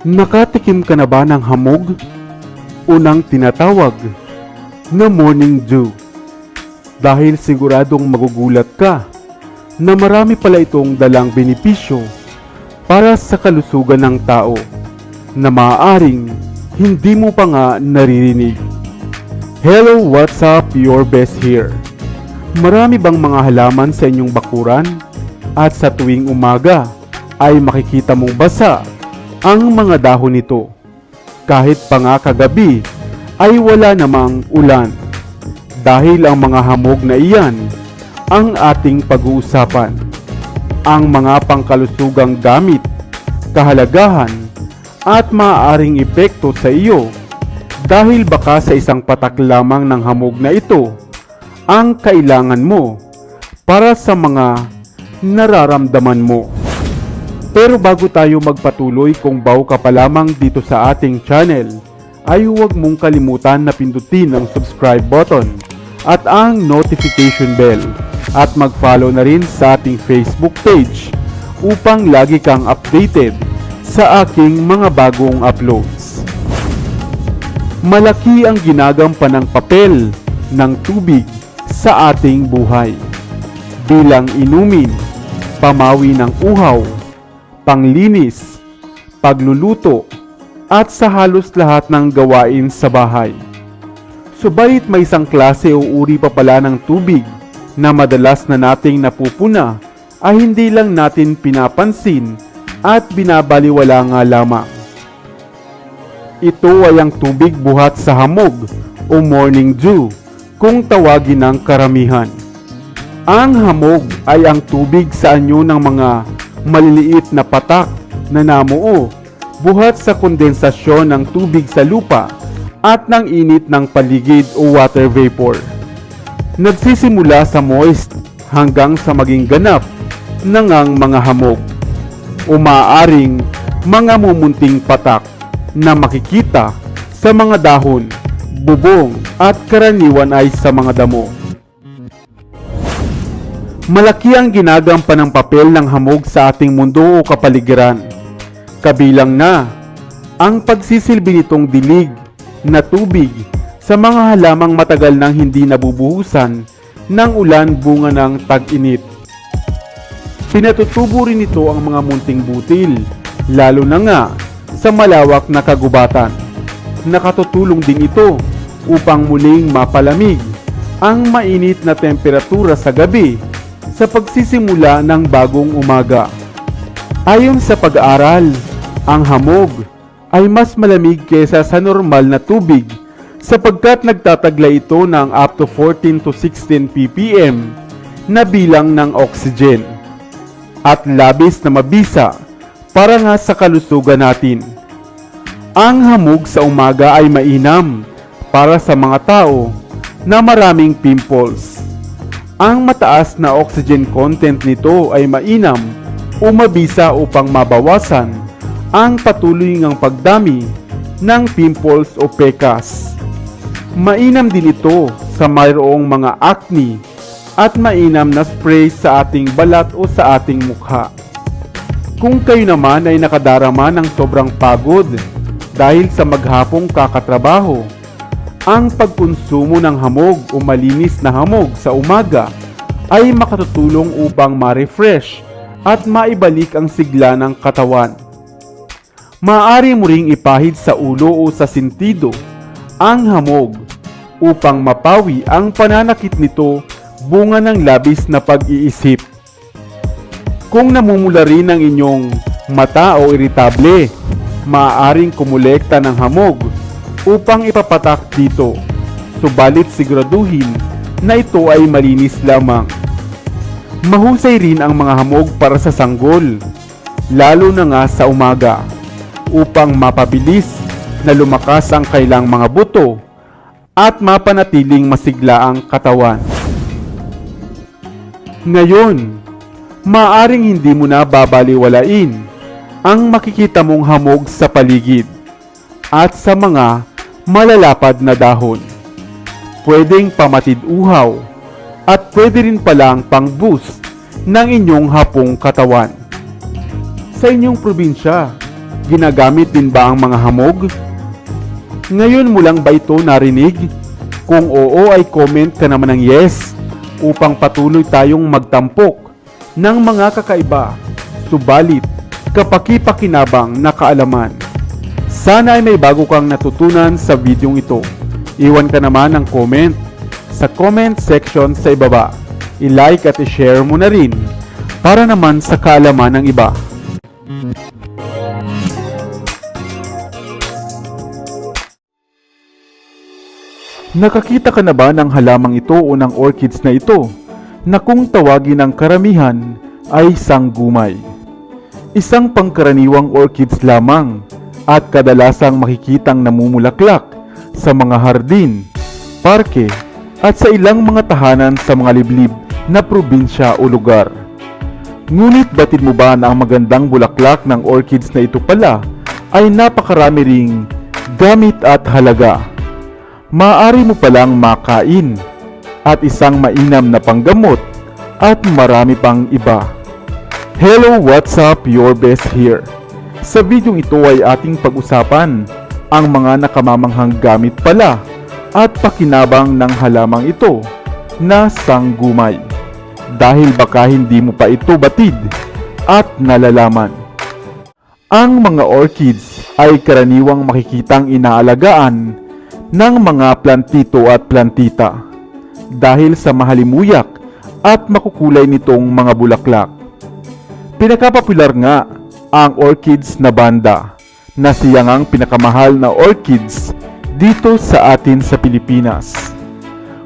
Nakatikim ka na ba ng hamog? Unang tinatawag na morning dew. Dahil siguradong magugulat ka na marami pala itong dalang benepisyo para sa kalusugan ng tao na maaaring hindi mo pa nga naririnig. Hello, what's up? Your best here. Marami bang mga halaman sa inyong bakuran? At sa tuwing umaga ay makikita mong basa ang mga dahon nito. Kahit pa nga kagabi ay wala namang ulan. Dahil ang mga hamog na iyan ang ating pag-uusapan. Ang mga pangkalusugang gamit, kahalagahan, at maaaring epekto sa iyo dahil baka sa isang patak lamang ng hamog na ito ang kailangan mo para sa mga nararamdaman mo. Pero bago tayo magpatuloy kung bago ka pa lamang dito sa ating channel, ay huwag mong kalimutan na pindutin ang subscribe button at ang notification bell at mag-follow na rin sa ating Facebook page upang lagi kang updated sa aking mga bagong uploads. Malaki ang ginagampan ng papel ng tubig sa ating buhay bilang inumin, pamawi ng uhaw, panglinis, pagluluto, at sa halos lahat ng gawain sa bahay. Subalit may isang klase o uri pa pala ng tubig na madalas na nating napupuna ay hindi lang natin pinapansin at binabaliwala nga lamang. Ito ay ang tubig buhat sa hamog o morning dew kung tawagin ng karamihan. Ang hamog ay ang tubig sa anyo ng mga maliliit na patak na namuo buhat sa kondensasyon ng tubig sa lupa at ng init ng paligid o water vapor. Nagsisimula sa moist hanggang sa maging ganap ng ang mga hamog o maaaring mga mumunting patak na makikita sa mga dahon, bubong at karaniwan ay sa mga damo. Malaki ang ginagampan ng papel ng hamog sa ating mundo o kapaligiran. Kabilang na ang pagsisilbi nitong dilig na tubig sa mga halamang matagal nang hindi nabubuhusan ng ulan bunga ng tag-init. Pinatutubo rin ito ang mga munting butil, lalo na nga sa malawak na kagubatan. Nakatutulong din ito upang muling mapalamig ang mainit na temperatura sa gabi sa pagsisimula ng bagong umaga. Ayon sa pag-aaral, ang hamog ay mas malamig kesa sa normal na tubig sapagkat nagtatagla ito ng up to 14 to 16 ppm na bilang ng oxygen at labis na mabisa para nga sa kalusugan natin. Ang hamog sa umaga ay mainam para sa mga tao na maraming pimples. Ang mataas na oxygen content nito ay mainam o mabisa upang mabawasan ang patuloy ngang pagdami ng pimples o pekas. Mainam din ito sa mayroong mga acne at mainam na spray sa ating balat o sa ating mukha. Kung kayo naman ay nakadarama ng sobrang pagod dahil sa maghapong kakatrabaho, ang pagkonsumo ng hamog o malinis na hamog sa umaga ay makatutulong upang ma-refresh at maibalik ang sigla ng katawan. Maaari mo ring ipahid sa ulo o sa sentido ang hamog upang mapawi ang pananakit nito bunga ng labis na pag-iisip. Kung namumula rin ang inyong mata o iritable, maaaring kumulekta ng hamog upang ipapatak dito. Subalit siguraduhin na ito ay malinis lamang. Mahusay rin ang mga hamog para sa sanggol, lalo na nga sa umaga, upang mapabilis na lumakas ang kailang mga buto at mapanatiling masigla ang katawan. Ngayon, maaring hindi mo na babaliwalain ang makikita mong hamog sa paligid at sa mga malalapad na dahon. Pwedeng pamatid uhaw at pwede rin palang pang-boost ng inyong hapong katawan. Sa inyong probinsya, Ginagamit din ba ang mga hamog? Ngayon mo lang ba ito narinig? Kung oo ay comment ka naman ng yes upang patuloy tayong magtampok ng mga kakaiba, subalit kapakipakinabang na kaalaman. Sana ay may bago kang natutunan sa videong ito. Iwan ka naman ng comment sa comment section sa ibaba. I-like at i-share mo na rin para naman sa kaalaman ng iba. Nakakita ka na ba ng halamang ito o ng orchids na ito na kung tawagin ng karamihan ay sanggumay? Isang pangkaraniwang orchids lamang at kadalasang makikitang namumulaklak sa mga hardin, parke at sa ilang mga tahanan sa mga liblib na probinsya o lugar. Ngunit batid mo ba na ang magandang bulaklak ng orchids na ito pala ay napakarami ring gamit at halaga? Maaari mo palang makain at isang mainam na panggamot at marami pang iba. Hello, what's up? Your best here. Sa videong ito ay ating pag-usapan ang mga nakamamanghang gamit pala at pakinabang ng halamang ito na sanggumay. Dahil baka hindi mo pa ito batid at nalalaman. Ang mga orchids ay karaniwang makikitang inaalagaan ng mga plantito at plantita dahil sa mahalimuyak at makukulay nitong mga bulaklak. Pinakapopular nga ang orchids na banda na siyang ang pinakamahal na orchids dito sa atin sa Pilipinas.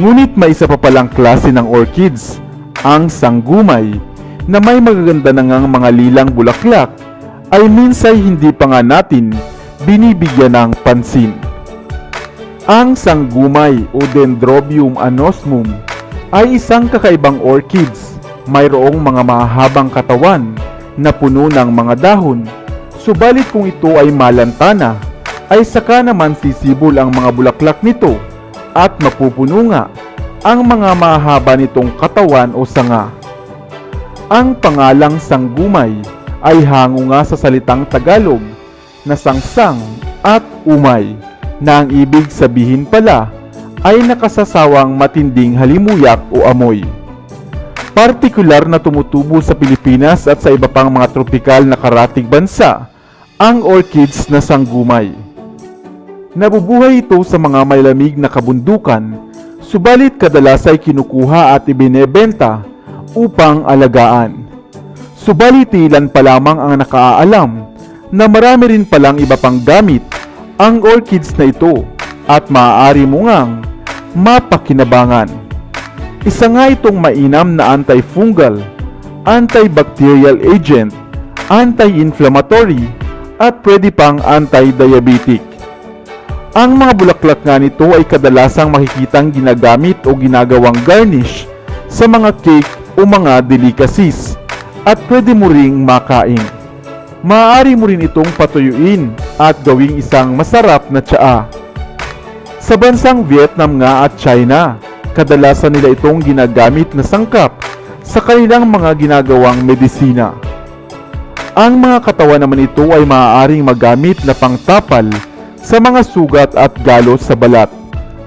Ngunit may isa pa palang klase ng orchids, ang sanggumay, na may magaganda na ngang mga lilang bulaklak ay minsay hindi pa nga natin binibigyan ng pansin. Ang sanggumay o Dendrobium anosmum ay isang kakaibang orchids. Mayroong mga mahabang katawan na puno ng mga dahon. Subalit kung ito ay malantana, ay saka naman sisibol ang mga bulaklak nito at mapupuno nga ang mga mahaba nitong katawan o sanga. Ang pangalang sanggumay ay hango nga sa salitang Tagalog na sangsang at umay na ang ibig sabihin pala ay nakasasawang matinding halimuyak o amoy. Partikular na tumutubo sa Pilipinas at sa iba pang mga tropikal na karatig bansa ang orchids na sanggumay. Nabubuhay ito sa mga malamig na kabundukan, subalit kadalas ay kinukuha at ibinebenta upang alagaan. Subalit ilan pa lamang ang nakaalam na marami rin palang iba pang gamit ang orchids na ito at maaari mo ngang mapakinabangan. Isa nga itong mainam na antifungal, antibacterial agent, anti-inflammatory at pwede pang anti-diabetic. Ang mga bulaklak nga nito ay kadalasang makikitang ginagamit o ginagawang garnish sa mga cake o mga delicacies at pwede mo ring makain. Maaari mo rin itong patuyuin at gawing isang masarap na tsaa. Sa bansang Vietnam nga at China, kadalasan nila itong ginagamit na sangkap sa kanilang mga ginagawang medisina. Ang mga katawan naman ito ay maaaring magamit na pangtapal sa mga sugat at galos sa balat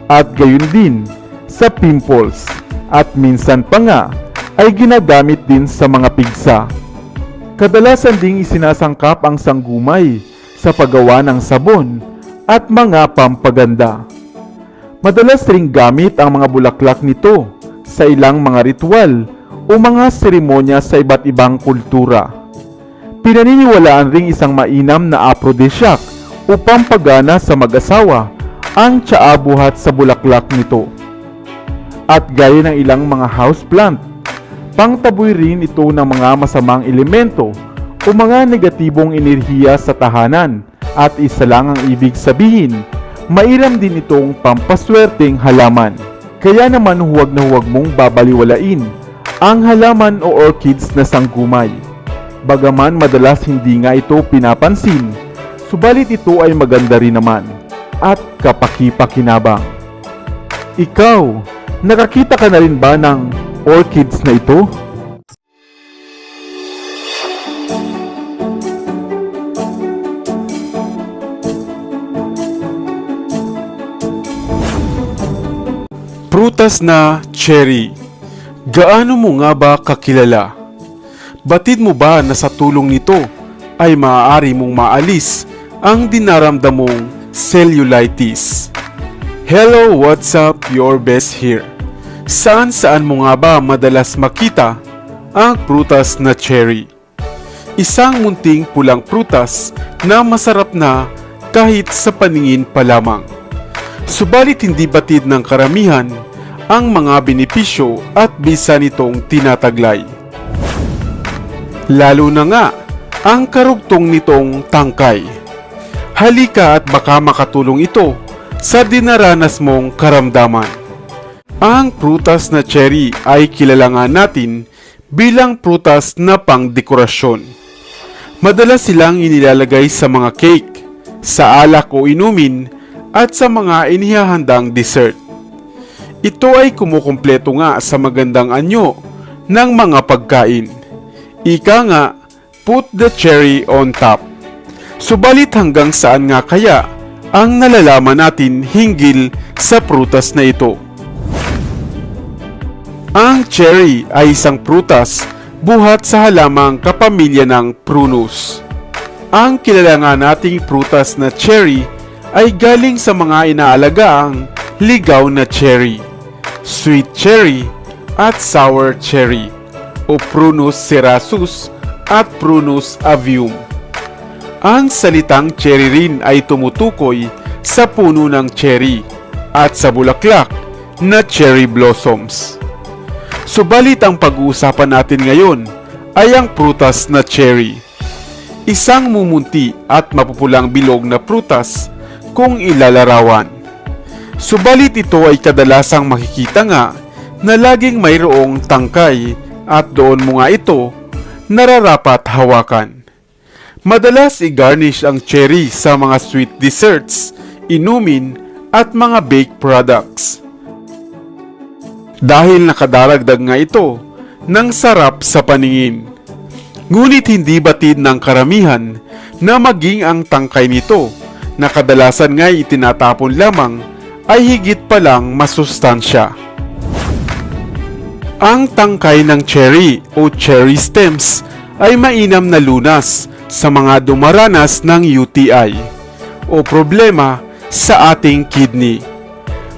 at gayon din sa pimples at minsan pa nga ay ginagamit din sa mga pigsa. Kadalasan ding isinasangkap ang sanggumay sa paggawa ng sabon at mga pampaganda. Madalas ring gamit ang mga bulaklak nito sa ilang mga ritual o mga seremonya sa iba't ibang kultura. Pinaniniwalaan ring isang mainam na aphrodisiac o pampagana sa mag-asawa ang tsaa buhat sa bulaklak nito. At gaya ng ilang mga houseplant, pangtaboy rin ito ng mga masamang elemento o mga negatibong enerhiya sa tahanan at isa lang ang ibig sabihin, mairam din itong pampaswerteng halaman. Kaya naman huwag na huwag mong babaliwalain ang halaman o orchids na sanggumay. Bagaman madalas hindi nga ito pinapansin, subalit ito ay maganda rin naman at kapakipakinabang. Ikaw, nakakita ka na rin ba ng orchids na ito? Prutas na cherry. Gaano mo nga ba kakilala? Batid mo ba na sa tulong nito ay maaari mong maalis ang dinaramdam mong cellulitis? Hello, what's up? Your best here. Saan saan mo nga ba madalas makita ang prutas na cherry? Isang munting pulang prutas na masarap na kahit sa paningin pa lamang. Subalit hindi batid ng karamihan ang mga benepisyo at bisa nitong tinataglay. Lalo na nga ang karugtong nitong tangkay. Halika at baka makatulong ito sa dinaranas mong karamdaman. Ang prutas na cherry ay kilala nga natin bilang prutas na pangdekorasyon. Madalas silang inilalagay sa mga cake, sa alak o inumin, at sa mga inihahandang dessert. Ito ay kumukumpleto nga sa magandang anyo ng mga pagkain. Ika nga, put the cherry on top. Subalit hanggang saan nga kaya ang nalalaman natin hinggil sa prutas na ito? Ang cherry ay isang prutas buhat sa halamang kapamilya ng prunus. Ang kilala nga nating prutas na cherry ay galing sa mga inaalagaang ligaw na cherry, sweet cherry at sour cherry o Prunus cerasus at Prunus avium. Ang salitang cherry rin ay tumutukoy sa puno ng cherry at sa bulaklak na cherry blossoms. Subalit ang pag-uusapan natin ngayon ay ang prutas na cherry. Isang mumunti at mapupulang bilog na prutas kung ilalarawan. Subalit ito ay kadalasang makikita nga na laging mayroong tangkay at doon mo nga ito nararapat hawakan. Madalas i-garnish ang cherry sa mga sweet desserts, inumin at mga baked products. Dahil nakadaragdag nga ito ng sarap sa paningin. Ngunit hindi batid ng karamihan na maging ang tangkay nito na kadalasan nga itinatapon lamang ay higit palang masustansya. Ang tangkay ng cherry o cherry stems ay mainam na lunas sa mga dumaranas ng UTI o problema sa ating kidney.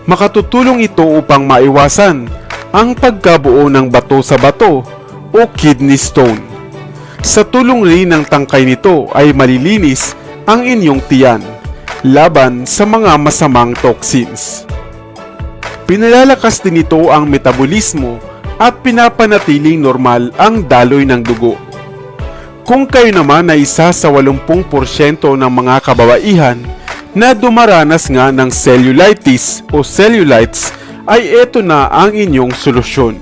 Makatutulong ito upang maiwasan ang pagkabuo ng bato sa bato o kidney stone. Sa tulong rin ng tangkay nito ay malilinis ang inyong tiyan laban sa mga masamang toxins. Pinalalakas din ito ang metabolismo at pinapanatiling normal ang daloy ng dugo. Kung kayo naman ay isa sa 80% ng mga kababaihan na dumaranas nga ng cellulitis o cellulites ay ito na ang inyong solusyon.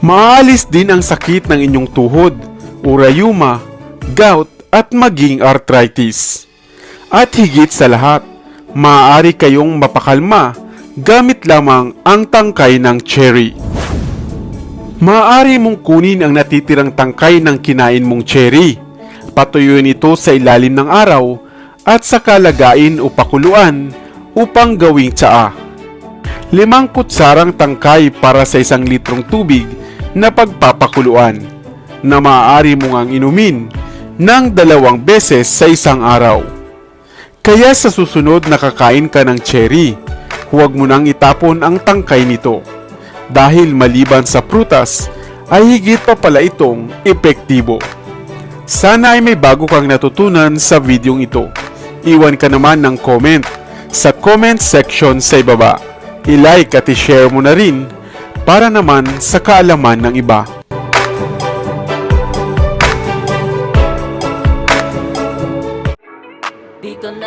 Maalis din ang sakit ng inyong tuhod, urayuma, gout at maging arthritis. At higit sa lahat, maaari kayong mapakalma gamit lamang ang tangkay ng cherry. Maaari mong kunin ang natitirang tangkay ng kinain mong cherry. Patuyuin ito sa ilalim ng araw at saka lagain o pakuluan upang gawing tsaa. Limang kutsarang tangkay para sa isang litrong tubig na pagpapakuluan na maaari mong ang inumin ng dalawang beses sa isang araw. Kaya sa susunod na kakain ka ng cherry, huwag mo nang itapon ang tangkay nito. Dahil maliban sa prutas, ay higit pa pala itong epektibo. Sana ay may bago kang natutunan sa videong ito. Iwan ka naman ng comment sa comment section sa ibaba. I-like at i-share mo na rin para naman sa kaalaman ng iba.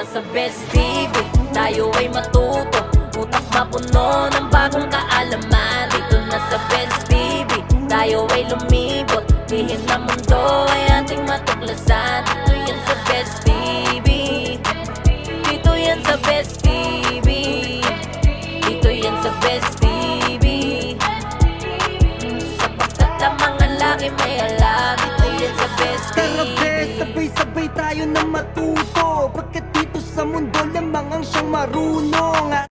Sa Best TV, tayo ay matuto. Utak mapuno ng bagong kaalaman Dito na sa Best TV, tayo ay lumibot. Lihim na mundo ay ating matuklasan. Dito yan sa